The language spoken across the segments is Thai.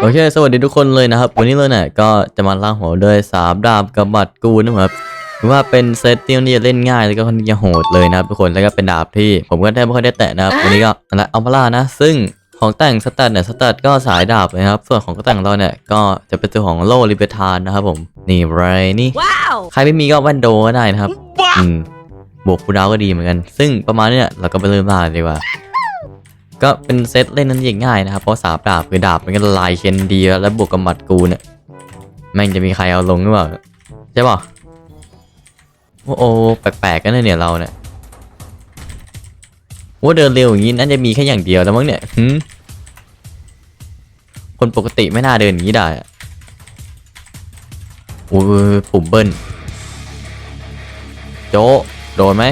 โอเค สวัสดีทุกคนเลยนะครับ วันนี้เลยเนี่ยก็จะมาล่างหัวด้วยสามดาบกับบัตรกูนะครับถือว่าเป็นเซตที่นี่เล่นง่ายแล้วก็ค่อนข้างจะโหดเลยนะครับทุกคนแล้วก็เป็นดาบที่ผมก็แทบไม่ค่อยได้แตะนะครับวันนี้ก็นั่นแหละเอามาล่านะ ซึ่งของแต่งสแตทเนี่ยสแตทก็สายดาบนะครับ ส่วนของแต่งเราเนี่ยก็จะเป็นตัวของโลลิเบทานนะครับผมนี่ไรนี่ Wow! ใครไม่มีก็แวนโดก็ได้นะครับอืมบวกคูลดาวน์ก็ดีเหมือนกัน ซึ่งประมาณเนี้ยเราก็ไปเริ่มล่าเลยดีกว่า ก็เป็นเซตเล่นนั้นย่างง่ายนะครับ เพราะสามดาบคือดาบมันก็ลายเคนดีแล้วบวกกับหมัดกูเนี่ยแม่งจะมีใครเอาลงหรือเปล่าใช่ป่ะโอ้โหแปลกๆกันนะเนี่ยเราเนี่ยว่าเดินเร็วอย่างนี้น่าจะมีแค่อย่างเดียวแล้วมั้งเนี่ยหืคนปกติไม่น่าเดินอย่างนี้ได้อะโอ้ปุ่มเบิ้ลโจโดนไหม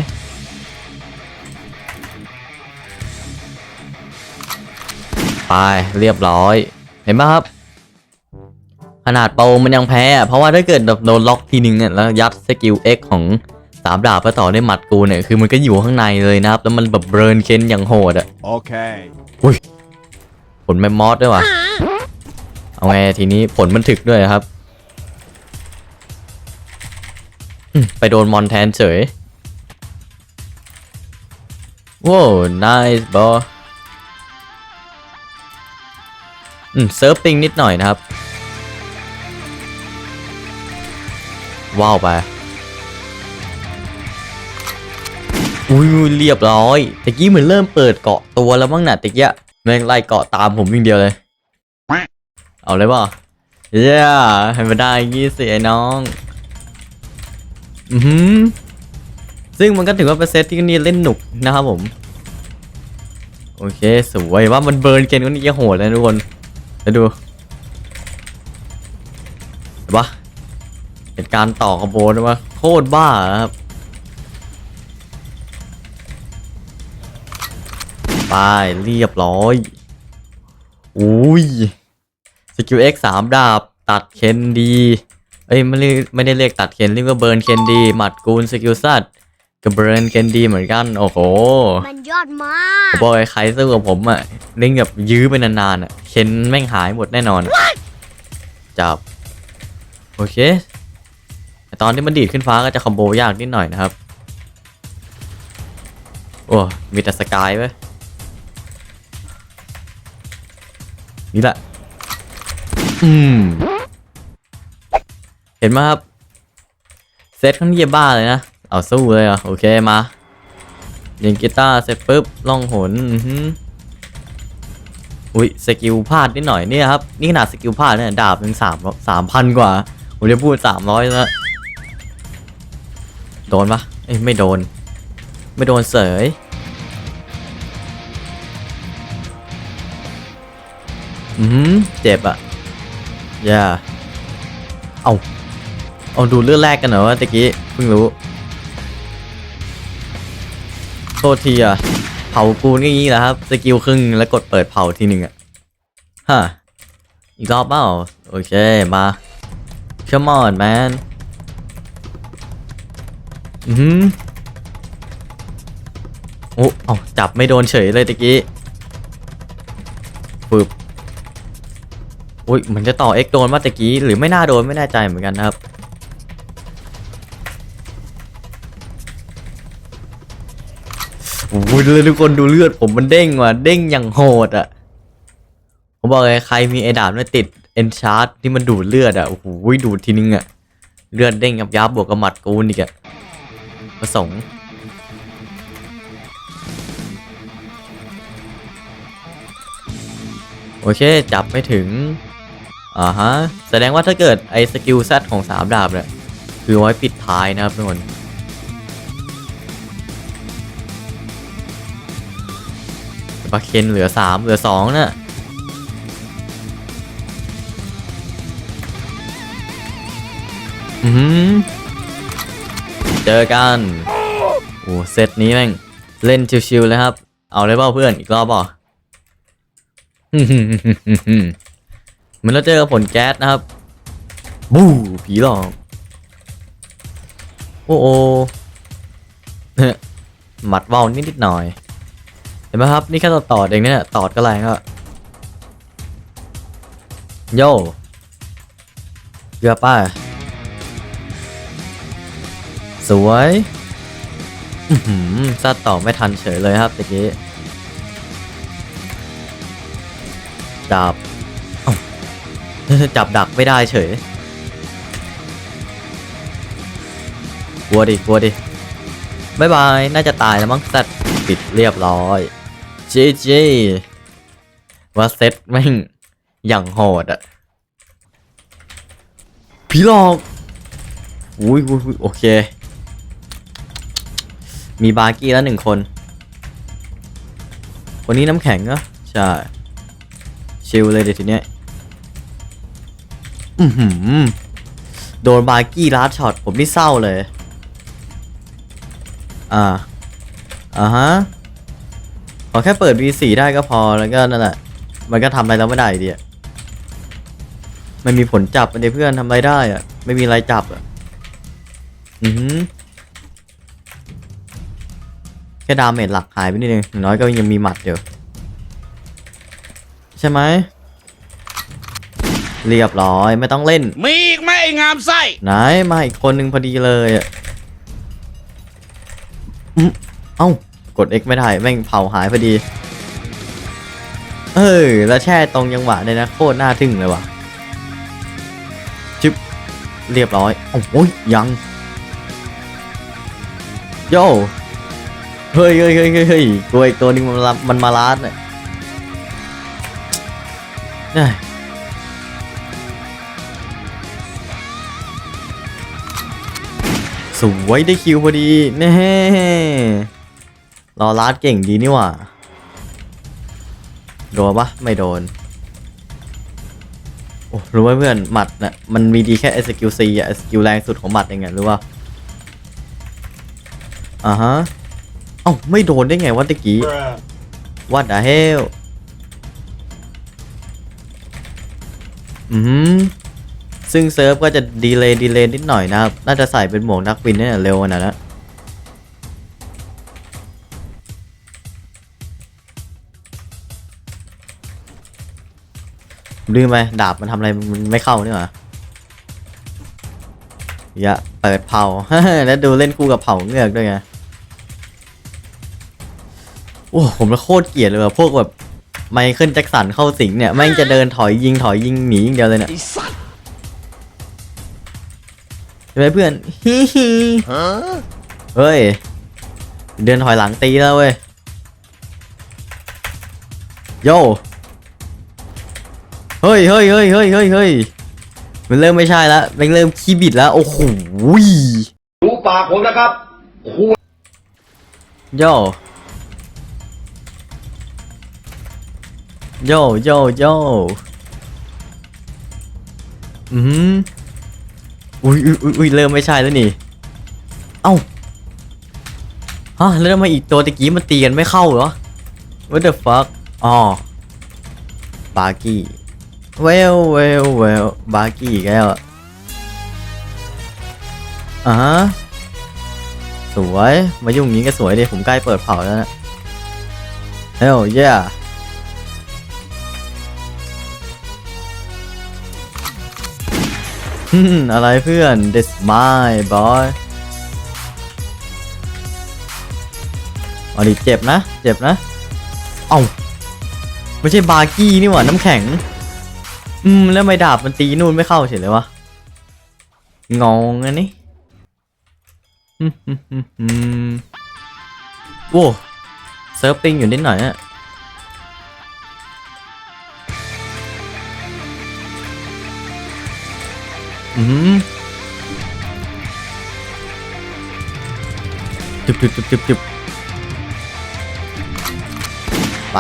ไปเรียบร้อย เห็นไหมครับ ขนาดโปรมันยังแพ้อะเพราะว่าถ้าเกิดแบบโดนล็อกทีนึงเนี่ยแล้วยัดสกิล X ของสามดาบไปต่อด้วยหมัดกูเนี่ยคือมันก็อยู่ข้างในเลยนะครับ แล้วมันแบบเบิร์นเค้นอย่างโหดอะ Okay. ผลแมมมอสด้วยว่ะเอาไงทีนี้ผลมันถึกด้วยครับอืมไปโดนมอนแทนเฉยว้าว nice ball อื มเซิร์ฟปิงนิดหน่อยนะครับ ว้าวไป อุ้ยเรียบร้อยตะกี้เหมือนเริ่มเปิดเกาะตัวแล้วมั้งน่ะตะกี้แม่งไล่เกาะตามผมอย่งเดียวเลย เอาเลยป่ะเย้ให้มาได้ยี่สิไอ้น้อง อือหือซึ่งมันก็ถือว่าเป็นเซตที่นี่เล่นหนุกนะครับผม โอเค สวยว่ามันเบิร์นเกนก็นี่โหดเลยทุกคน ไปดูเห็นปะเป็นการณ์ต่อคอมโบนว่าโคตรบ้าครับไปเรียบร้อยอุ้ยสกิล X สามดาบตัดเคนดี เอ้ยไม่ได้ไม่ได้เรียกตัดเคนเรียกว่าเบิร์นเคนดี หมัดกูลสกิลซัด กับเบิร์นเคนดีเหมือนกัน โอ้โหมันยอดมากผมบอกเลยใครสู้กับผมอะเล่นแบบยื้อไปนานๆอะเคนแม่งหายหมดแน่นอน จับ โอเคแต่ตอนที่มันดีดขึ้นฟ้าก็จะคอมโบยากนิดหน่อยนะครับ โอ้มีแต่สกายไหมนี่แหละ อืม เห็นไหมครับ เซตข้างนี้บ้าเลยนะ เอาสู้เลยอะโอเคมายิงกีตาร์เสร็จปุ๊บล่องหนอุ้ยสกิลพลาดนิดหน่อยเนี่ยครับนี่ขนาดสกิลพลาดเนี่ยดาบยังสามสามพันกว่าผมจะพูดสามร้อยแล้วโดนปะเอ้ยไม่โดน ไม่โดนเสยอืมเจ็บอะอย่าเอาเอาดูเลือดแรกกันเหรอวะตะกี้เพิ่งรู้ ทษทีอะ เผากูนี่อย่างงี้แหละครับ สกิลครึ่งแล้วกดเปิดเผาทีหนึ่งอะฮะอีกรอบเปล่าโอเค มา come on man อือหือโอ้เอาจับไม่โดนเฉยเลยตะกี้ปึ๊บอุ้ยเหมือนจะต่อ X โดนมาตะกี้หรือไม่น่าโดนไม่แน่ใจเหมือนกันนะครับ โอ้ยเลยทุกคนดูเลือดผมมันเด้งว่ะเด้งอย่างโหดอะผมบอกเลยใครมีไอ้ดาบเนี่ยติดเอนชาร์ที่มันดูดเลือดอะโอ้โหดูดทีนึงอะเลือดเด้งยับยับบวกกับหมัดกูนอีกอะประสงค์โอเค จับไม่ถึง อ่าฮะ แสดงว่าถ้าเกิดไอ้สกิลแซดของสามดาบเนี่ย คือไว้ปิดท้ายนะครับทุกคน ปลาเคนเหลือสามเหลือสองน่ะอือหือเจอกันโอ้เซตนี้แม่ง เล่นชิวๆเลยครับ เอาเลยเปล่าเพื่อนอีกรอบเปล่าเหมือนเราเจอกับผลแก๊สนะครับ บูผีหลอก โอ้โอหมัดเบานิดๆหน่อยเห็นไหมครับ นี่แค่ตอดตอดเองเนี่ยตอดก็แรงก็โย่เกือบป้าสวยหือซัดต่อไม่ทันเฉยเลยครับตะกี้จับจับดักไม่ได้เฉย กลัวดิ กลัวดิบายบาย น่าจะตายแล้วมั้งสัตว์ปิดเรียบร้อย จีจีว่าเซ็ตแม่งอย่างโหดอะผีหลอกอุ้ยโอเค มีบาร์กี้แล้วหนึ่งคน คนนี้น้ำแข็งเหรอใช่ ชิลเลยเดี๋ยวทีเนี้ยอือหือโดนบาร์กี้ลัดช็อตผมนี่เศร้าเลย อ่า อ่าฮะ อแค่เปิด V4 ได้ก็พอแล้วก็นั่นแหละมันก็ทำอะไรแล้วไม่ได้อยู่ดีอะไม่มีผลจับมันเดเพื่อนทำอะไรได้อะไม่มีอะไรจับอะอือหือแค่ดาเมจหลักหายไปนิดนึงอย่างน้อยก็ยังมีหมัดอยู่ใช่ไหมเรียบร้อยไม่ต้องเล่น มีอีกไหมไอ้งามไส้ไหนมาอีกคนหนึ่งพอดีเลยอะอืมเอ้า กด X ไม่ได้ แม่งเผาหายพอดี เออ แล้วแช่ตรงยังหวะเลยนะโคตรน่าทึ่งเลยว่ะจึ๊บเรียบร้อย โอ้โหยยังโย่เฮ้ยเฮ้ยเฮ้ยเฮ้ยเฮ้ยตัวอีกตัวนึงมันมามันมาลาดเนี่ยเอ้ยสวยได้คิวพอดีแน่ รอลาดเก่งดีนี่หว่า โดนปะไม่โดน โอ้รู้ไหมเพื่อนหมัดน่ะมันมีดีแค่สกิลซีอะสกิลแรงสุดของหมัดเองไงรู้ป่ะอ่าฮะเอ้าไม่โดนได้ไงวะตะกี้วัดอะเฮลอืมซึ่งเซิร์ฟก็จะดีเลย์ดีเลย์นิดหน่อยนะครับ น่าจะใส่เป็นหมวกนักบินเนี่ยเร็วขนาดนั้น ลืมไปดาบมันทำอะไรมันไม่เข้านี่หว่าอย่าเปิดเผา แล้วดูเล่นคู่กับเผาเงือกด้วยไงโอ้ผมโคตรเกลียดเลยว่ะพวกแบบไมเคิลแจ็คสันเข้าสิงเนี่ยแม่งจะเดินถอยยิงถอยยิงหนีอย่างเดียวเลยเนี่ยไอ้สัตว์ใช่ไหมเพื่อนฮิฮิเฮ้ย เดินถอยหลังตีแล้วเว้ยโย เฮ้ยเฮ้ยเฮ้ยเฮ้ยเฮ้ยเฮ้ยมันเริ่มไม่ใช่แล้วมันเริ่มขี้บิดแล้ว โอ้โหยดูปากผมนะครับคุโยโยโยโยอืมอุ้ยอุ้ยอุ๊ยอุ้ยเริ่มไม่ใช่แล้วนี่ เอ้าฮะแล้วทำไมอีกตัวตะกี้มันตีกันไม่เข้าเหรอ What the fuck อ๋อบาร์กี้ เวลเวลเวลบาร์กี้อีกแล้วอะอ่าฮะสวย มายุ่งงนี้ก็สวยดิผมใกล้เปิดเผาแล้วนะเฮ้ยเย่อะไรเพื่อน this my boy อ๋อดิเจ็บนะ เจ็บนะ เอ้า ไม่ใช่บาร์กี้นี่หว่า น้ำแข็ง อืมแล้วไม่ดาบมันตีนู่นไม่เข้าเฉยเลยวะงงอันนี้อืมอืมอืมอืมโว้เซิร์ฟปิงอยู่นิดหน่อยอะอืมจุบจุบจุบจุบจุบไป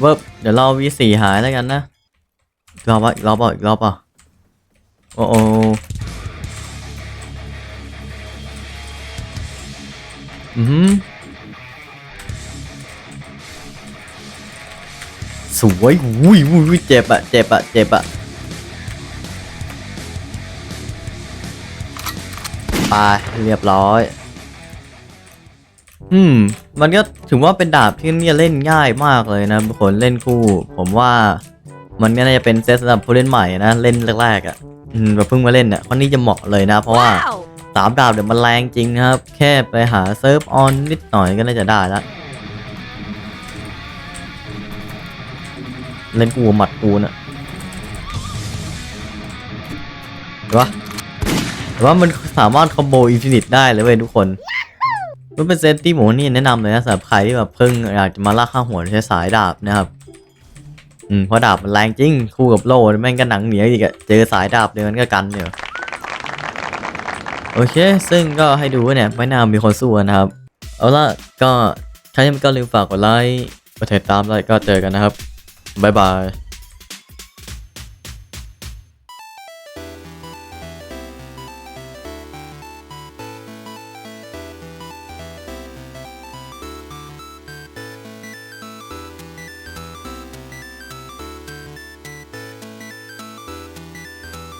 เวิร์บเดี๋ยวเรอ V4 หายแล้วกันนะรอบป่ะอีกรอบป่ะอีกรอบป่ะโอ้โออืมสวยอุ้ยอุ้ยอุ้ยเจ็บอะเจ็บอะเจ็บอะไปเรียบร้อย อืม มันก็ถือว่าเป็นดาบที่เนี่ยเล่นง่ายมากเลยนะทุกคนเล่นคู่ ผมว่ามันก็น่าจะเป็นเซตสำหรับผู้เล่นใหม่นะเล่นแรกๆอะอืมแบบเพิ่งมาเล่นเนี่ยคนนี้จะเหมาะเลยนะ เพราะว่า Wow! สามดาบเดี๋ยวมันแรงจริงนะครับ แค่ไปหาเซิร์ฟออนนิดหน่อยก็น่าจะได้แล้วเล่นกูหมัดกูน่ะเห็นปะแต่ว่ามันสามารถคอมโบอินฟินิตได้เลยเว้ยทุกคน มันเป็นเซตที่ผมว่านี่แนะนำเลยนะสำหรับใครที่แบบเพิ่งอยากจะมาล่าข้าหัวใช้สายดาบนะครับ อืมเพราะดาบมันแรงจริงคู่กับโล่แม่งก็หนังเหนียวอีกอะเจอสายดาบเดียวกันก็กันเดียโอเค ซึ่งก็ให้ดูว่าเนี่ยไม่น่ามีคนสู้นะครับ เอาละก็ใครยังไม่ก็ลืมฝากกดไลค์กดติดตามแล้วก็เจอกันนะครับบ๊ายบาย